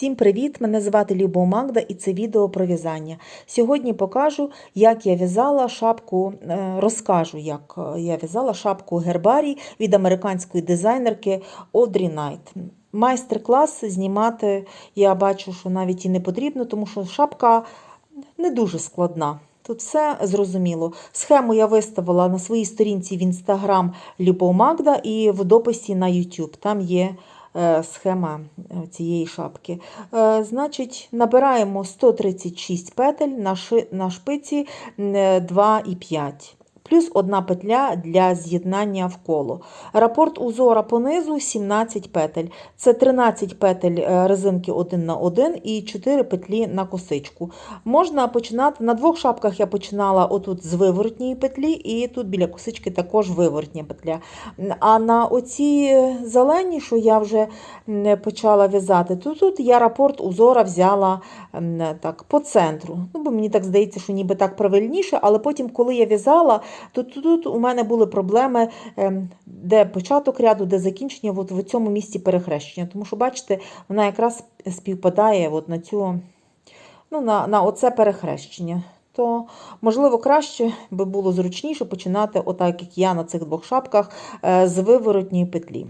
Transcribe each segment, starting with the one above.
Всім привіт! Мене звати Любов Магда і це відео про в'язання. Сьогодні покажу, як я в'язала шапку, е, розкажу, як е, я в'язала шапку гербарій від американської дизайнерки Audrey Knight. Майстер-клас знімати я бачу, що навіть і не потрібно, тому що шапка не дуже складна. Тут все зрозуміло. Схему я виставила на своїй сторінці в інстаграм Любов Магда і в дописі на YouTube. Там є схема е, цієї шапки. Е, Значить, набираємо 136 петель на, шпиці е, 2,5. Плюс одна петля для з'єднання в коло. Рапорт узора понизу 17 петель. Це 13 петель е, резинки 1 на 1 і 4 петлі на косичку. Можна починати на двох шапках я починала отут з виворотньої петлі, і тут біля косички також виворотня петля. А на оці зелені, що я вже почала в'язати, то тут я рапорт узора взяла так, по центру. Ну, бо мені так здається, що ніби так правильніше, але потім, коли я в'язала, то тут, тут у мене були проблеми, ем, де початок ряду, де закінчення, от в цьому місці перехрещення. Тому що, бачите, вона якраз співпадає от на цю, ну, на, на оце перехрещення. То, можливо, краще би було зручніше починати, отак як я на цих двох шапках, е, з виворотньої петлі.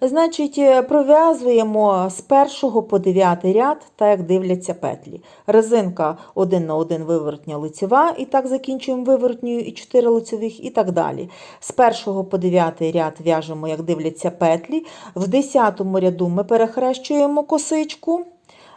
Значить, е, пров'язуємо з першого по 9 ряд, так як дивляться петлі. Резинка 1 на 1 виворотня лицьова, і так закінчуємо виворотньою і 4 лицьових, і так далі. З першого по 9 ряд в'яжемо, як дивляться петлі. В 10 ряду ми перехрещуємо косичку.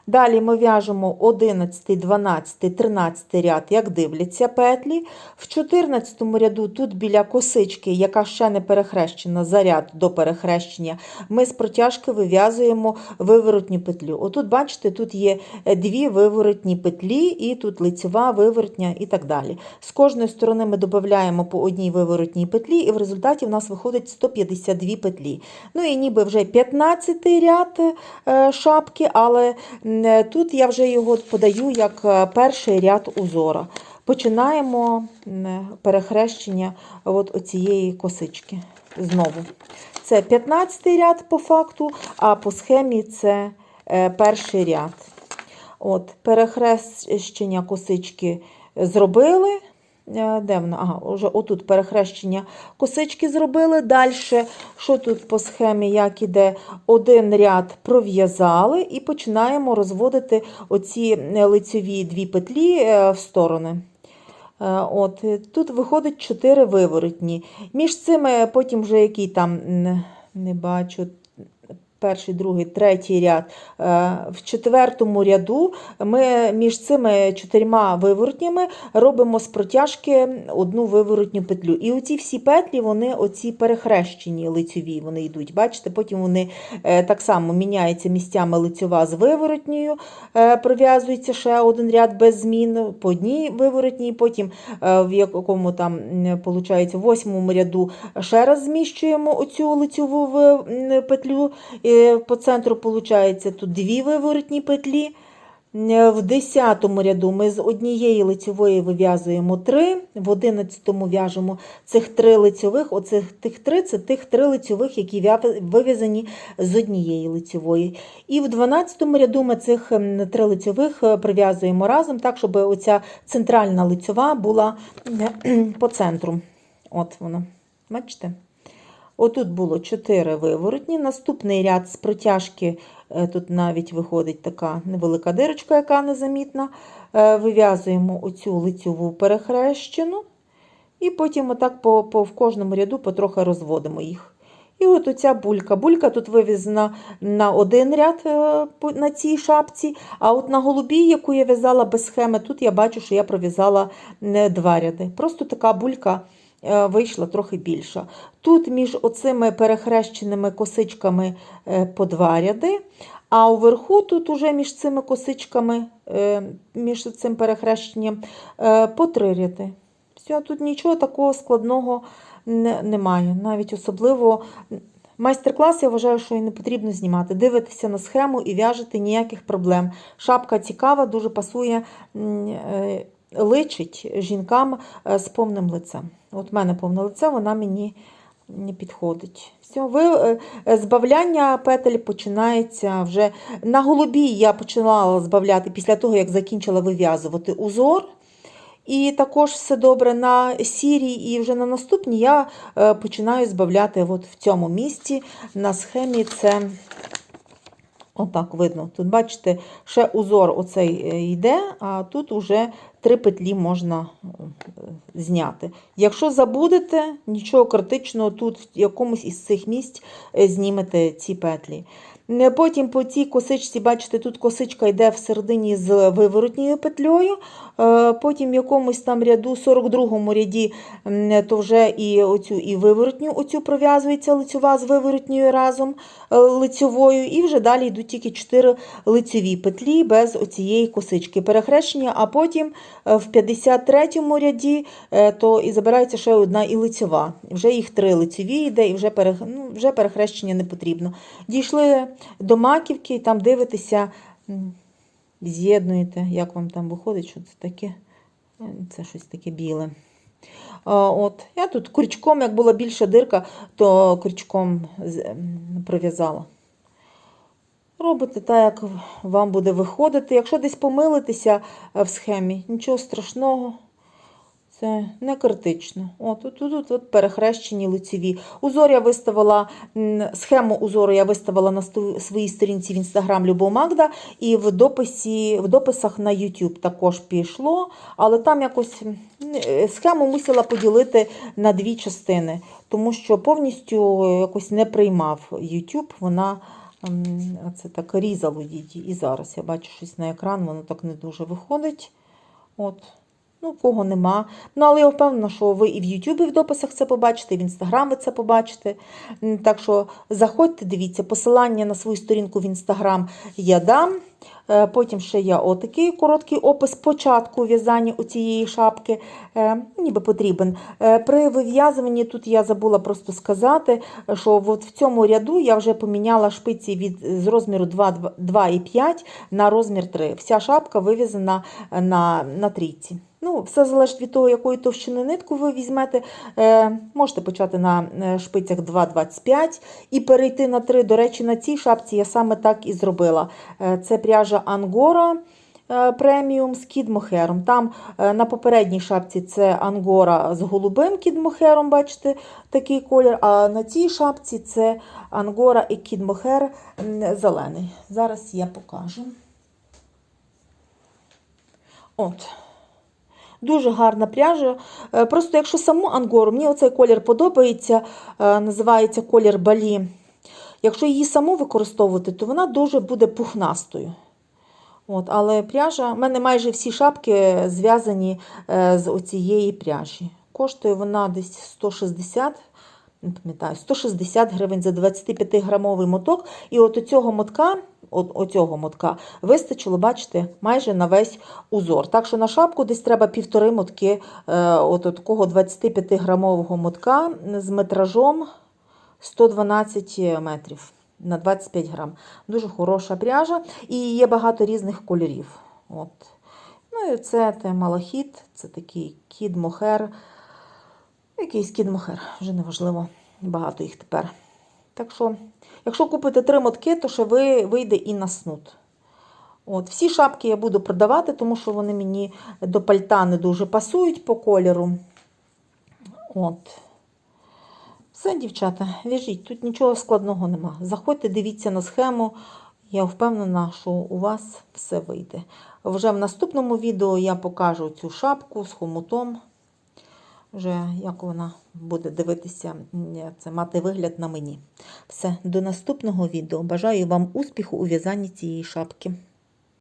Далі ми в'яжемо 11, 12, 13 ряд, як дивляться петлі. В 14 ряду, тут біля косички, яка ще не перехрещена, за ряд до перехрещення, ми з протяжки вив'язуємо виворотню петлю. Отут, бачите, тут є дві виворотні петлі, і тут лицьова, виворотня і так далі. З кожної сторони ми додаємо по одній виворотній петлі, і в результаті в нас виходить 152 петлі. Ну і ніби вже 15 ряд е, шапки, але тут я вже його подаю як е, перший ряд узора. Починаємо перехрещення от оцієї косички. Знову. Це 15 ряд по факту, а по схемі це е, перший ряд. От, перехрещення косички зробили. Е, Де вона? Ага, вже отут перехрещення косички зробили. Далі, що тут по схемі, як іде, один ряд пров'язали і починаємо розводити оці е, лицьові дві петлі е, в сторони. От, тут виходить 4 виворотні. Між цими потім вже який там не бачу. Перший, другий, третій ряд. Е, В четвертому ряду ми між цими чотирма виворотнями робимо з протяжки одну виворотню петлю. І оці всі петлі, вони оці перехрещені лицьові, вони йдуть. Бачите, потім вони е, так само міняються місцями лицьова з виворотньою, е, пров'язується ще один ряд без змін по одній виворотній, потім в якому там, виходить, восьмому ряду ще раз зміщуємо оцю лицьову петлю. По центру виходить тут дві виворотні петлі. Е, В 10 ряду ми з однієї лицьової вив'язуємо 3, в 11 в'яжемо цих три лицьових, оцих тих три це тих три лицьових, які вив'язані з однієї лицьової. І в 12 ряду ми цих ем, три лицьових е, прив'язуємо разом, так, щоб оця центральна лицьова була е, по центру. От вона. Бачите? Отут було 4 виворотні. Наступний ряд з протяжки, е, тут навіть виходить така невелика дирочка, яка незамітна. Е, Вив'язуємо оцю лицьову перехрещену. І потім отак по, по, в кожному ряду потрохи розводимо їх. І от оця булька. Булька тут вив'язана на один ряд е, на цій шапці, а от на голубій, яку я в'язала без схеми, тут я бачу, що я пров'язала два ряди. Просто така булька вийшла трохи більша. Тут між оцими перехрещеними косичками е, по два ряди, а уверху тут уже між цими косичками, е, між цим перехрещенням е, по три ряди. Все, тут нічого такого складного немає. Навіть особливо майстер-клас, я вважаю, що і не потрібно знімати. Дивитися на схему і в'яжете ніяких проблем. Шапка цікава, дуже пасує, е, личить жінкам е, з повним лицем. От в мене повне лице, вона мені не підходить. Все, ви, е, е, збавляння петель починається вже. На голубій я починала збавляти після того, як закінчила вив'язувати узор. І також все добре на сірій і вже на наступній я починаю збавляти от в цьому місці. На схемі це отак видно. Тут, бачите, ще узор оцей е, йде, а тут вже три петлі можна е, зняти. Якщо забудете, нічого критичного, тут в якомусь із цих місць е, знімете ці петлі. Потім по цій косичці, бачите, тут косичка йде всередині з виворотньою петлею. Е, Потім в якомусь там ряду, 42-му ряді, то вже і оцю і виворотню оцю пров'язується лицьова з виворотньою разом е, лицьовою. І вже далі йдуть тільки 4 лицьові петлі без оцієї косички перехрещення, а потім е, в 53-му ряді то і забирається ще одна і лицьова. Вже їх три лицьові йде, і вже, ну, вже перехрещення не потрібно. Дійшли до маківки, і там дивитеся, з'єднуєте, як вам там виходить, що це таке. Е, Це щось таке біле. От, я тут крючком, як була більша дирка, то крючком пров'язала. Робите так, як вам буде виходити. Якщо десь помилитеся е, в схемі, нічого страшного. Це не критично. От тут, тут, тут, перехрещені лицеві. Узор я виставила, схему узору я виставила на своїй сторінці в інстаграм Любов і в дописі, в дописах на YouTube також пішло, але там якось е, схему мусила поділити на дві частини, тому що повністю якось не приймав YouTube. Вона це так різало її. І зараз я бачу щось на екран, воно так не дуже виходить. От. Ну, кого нема. Ну, але я впевнена, що ви і в Ютубі в дописах це побачите, і в Інстаграм ви це побачите. Так що заходьте, дивіться, посилання на свою сторінку в Інстаграм я дам. Е, Потім ще я отакий короткий опис початку в'язання у цієї шапки, е, ніби потрібен. Е, При вив'язуванні тут я забула просто сказати, що от в цьому ряду я вже поміняла шпиці від, з розміру 2,5 на розмір 3. Вся шапка вив'язана на, на трійці. Ну, все залежить від того, якої товщини нитку ви візьмете. Е, можете почати на е, шпицях 2,25 і перейти на 3. До речі, на цій шапці я саме так і зробила. Е, це пряжа Ангора преміум з кідмохером. Там е, на попередній шапці це Ангора з голубим кідмохером, бачите, такий колір. А на цій шапці це Ангора і кідмохер зелений. Зараз я покажу. От. Дуже гарна пряжа. Е, Просто якщо саму ангору, мені оцей колір подобається, е, називається колір балі. Якщо її саму використовувати, то вона дуже буде пухнастою. От, але пряжа, в мене майже всі шапки зв'язані е, з оцієї пряжі. Коштує вона десь 160, не пам'ятаю, 160 гривень за 25-грамовий моток. І от оцього мотка, от, оцього мотка вистачило, бачите, майже на весь узор. Так що на шапку десь треба півтори мотки е, от такого 25-грамового мотка з метражом 112 метрів на 25 грам. Дуже хороша пряжа і є багато різних кольорів. От. Ну і це малахіт, це такий кід-мохер. Якийсь кід-мохер, вже неважливо, багато їх тепер. Так що, якщо купите три мотки, то ще ви, вийде і на снуд. От, всі шапки я буду продавати, тому що вони мені до пальта не дуже пасують по кольору. От. Все, дівчата, в'яжіть, тут нічого складного нема. Заходьте, дивіться на схему. Я впевнена, що у вас все вийде. Вже в наступному відео я покажу цю шапку з хомутом. Вже як вона буде дивитися, це мати вигляд на мені. Все, до наступного відео. Бажаю вам успіху у в'язанні цієї шапки.